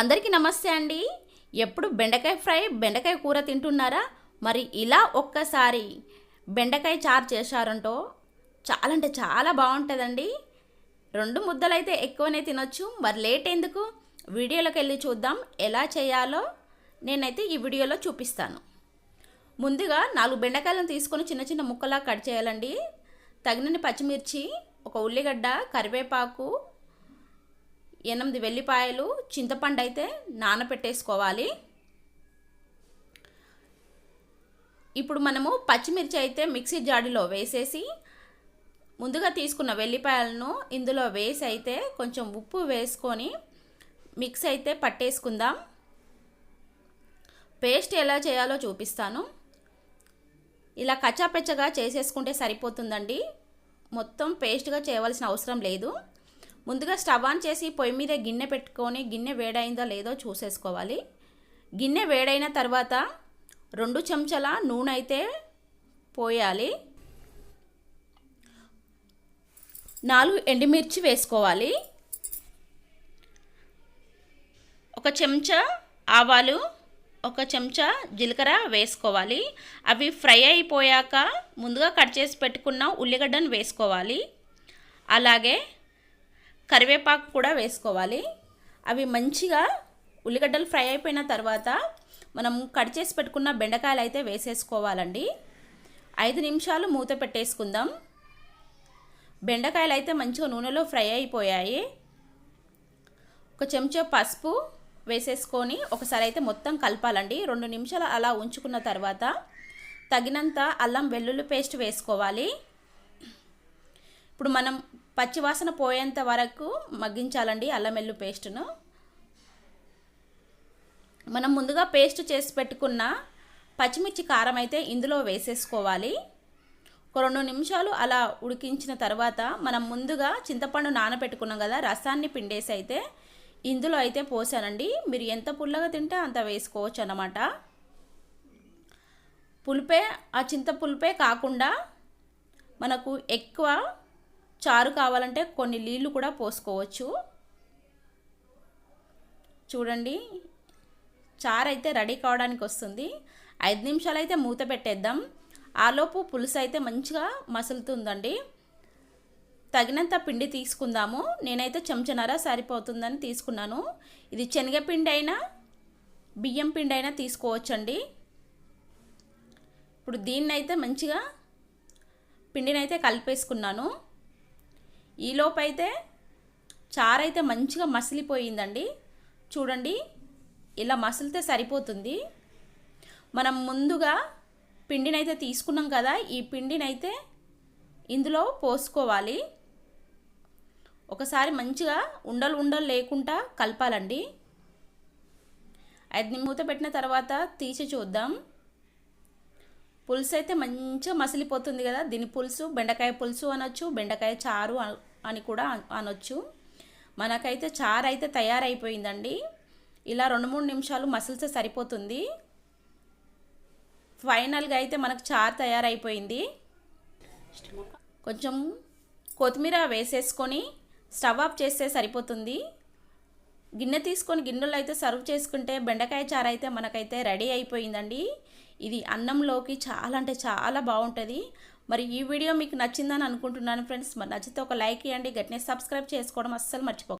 అందరికీ నమస్తే అండి. ఎప్పుడు బెండకాయ ఫ్రై బెండకాయ కూర తింటున్నారా? మరి ఇలా ఒక్కసారి బెండకాయ చారు చేశారంటో చాలా అంటే చాలా బాగుంటుందండి. రెండు ముద్దలైతే ఎక్కువనే తినొచ్చు. మరి లేట్ ఎందుకు? వీడియోలోకి వెళ్ళి చూద్దాం ఎలా చేయాలో. నేనైతే ఈ వీడియోలో చూపిస్తాను. ముందుగా నాలుగు బెండకాయలను తీసుకొని చిన్న చిన్న ముక్కలా కట్ చేయాలండి. తగినన్ని పచ్చిమిర్చి ఒక ఉల్లిగడ్డ కరివేపాకు ఎనిమిది వెల్లిపాయలు చింతపండు అయితే నానపెట్టేసుకోవాలి. ఇప్పుడు మనము పచ్చిమిర్చి అయితే మిక్సీ జాడీలో వేసేసి ముందుగా తీసుకున్న వెల్లిపాయలను ఇందులో వేసి అయితే కొంచెం ఉప్పు వేసుకొని మిక్స్ అయితే పట్టేసుకుందాం. పేస్ట్ ఎలా చేయాలో చూపిస్తాను. ఇలా కచ్చాపెచ్చగా చేసేసుకుంటే సరిపోతుందండి. మొత్తం పేస్ట్గా చేయవలసిన అవసరం లేదు. ముందుగా స్టవ్ ఆన్ చేసి పొయ్యి మీద గిన్నె పెట్టుకొని గిన్నె వేడైందో లేదో చూసేసుకోవాలి. గిన్నె వేడైన తర్వాత రెండు చెంచాల నూనె అయితే పోయాలి. నాలుగు ఎండుమిర్చి వేసుకోవాలి. ఒక చెంచా ఆవాలు ఒక చెంచా జీలకర్ర వేసుకోవాలి. అవి ఫ్రై అయిపోయాక ముందుగా కట్ చేసి పెట్టుకున్న ఉల్లిగడ్డను వేసుకోవాలి. అలాగే కరివేపాకు కూడా వేసుకోవాలి. అవి మంచిగా ఉల్లిగడ్డలు ఫ్రై అయిపోయిన తర్వాత మనం కట్ చేసి పెట్టుకున్న బెండకాయలు అయితే వేసేసుకోవాలండి. ఐదు నిమిషాలు మూత పెట్టేసుకుందాం. బెండకాయలు అయితే మంచిగా నూనెలో ఫ్రై అయిపోయాయి. ఒక చెంచా పసుపు వేసేసుకొని ఒకసారి అయితే మొత్తం కలపాలండి. రెండు నిమిషాలు అలా ఉంచుకున్న తర్వాత తగినంత అల్లం వెల్లుల్లి పేస్ట్ వేసుకోవాలి. ఇప్పుడు మనం పచ్చివాసన పోయేంత వరకు మగ్గించాలండి అల్లం వెల్లు పేస్ట్ను. మనం ముందుగా పేస్ట్ చేసి పెట్టుకున్న పచ్చిమిర్చి కారం అయితే ఇందులో వేసేసుకోవాలి. ఒక రెండు నిమిషాలు అలా ఉడికించిన తర్వాత మనం ముందుగా చింతపండు నానబెట్టుకున్నాం కదా రసాన్ని పిండేసి అయితే ఇందులో అయితే పోసానండి. మీరు ఎంత పుల్లగా తింటే అంత వేసుకోవచ్చు అన్నమాట. పులిపే ఆ చింత పులిపే కాకుండా మనకు ఎక్కువ చారు కావాలంటే కొన్ని నీళ్ళు కూడా పోసుకోవచ్చు. చూడండి. చారు అయితే రెడీ కావడానికి వస్తుంది. ఐదు నిమిషాలు అయితే మూత పెట్టేద్దాం. ఆలోపు పులుసు అయితే మంచిగా మసులుతుందండి. తగినంత పిండి తీసుకుందాము. నేనైతే చెంచనర సరిపోతుందని తీసుకున్నాను. ఇది శనగపిండి అయినా బియ్యం పిండి అయినా తీసుకోవచ్చండి. ఇప్పుడు దీన్నైతే మంచిగా పిండినైతే కలిపేసుకున్నాను. ఈలోపైతే చారైతే మంచిగా మసిలిపోయిందండి. చూడండి ఇలా మసిలితే సరిపోతుంది. మనం ముందుగా పిండినైతే తీసుకున్నాం కదా ఈ పిండినైతే ఇందులో పోసుకోవాలి. ఒకసారి మంచిగా ఉండలు ఉండలు లేకుండా కలపాలండి. అది మూత పెట్టిన తర్వాత తీసి చూద్దాం. పులుసు అయితే మంచిగా మసిలిపోతుంది కదా. దీని పులుసు బెండకాయ పులుసు అనొచ్చు బెండకాయ చారు అని కూడా అనొచ్చు. మనకైతే చారు అయితే తయారైపోయిందండి. ఇలా రెండు మూడు నిమిషాలు మసిల్స్తే సరిపోతుంది. ఫైనల్గా అయితే మనకు చారు తయారైపోయింది. కొంచెం కొత్తిమీర వేసేసుకొని స్టవ్ ఆఫ్ చేస్తే సరిపోతుంది. గిన్నె తీసుకొని గిన్నెలో అయితే సర్వ్ చేసుకుంటే బెండకాయ చారు అయితే మనకైతే రెడీ అయిపోయిందండి. ఇది అన్నంలోకి చాలా అంటే చాలా బాగుంటుంది. మరి ఈ వీడియో మీకు నచ్చిందని అనుకుంటున్నాను ఫ్రెండ్స్. మరి నచ్చితే ఒక లైక్ ఇవ్వండి గట్టినే సబ్స్క్రైబ్ చేసుకోవడం అస్సలు మర్చిపో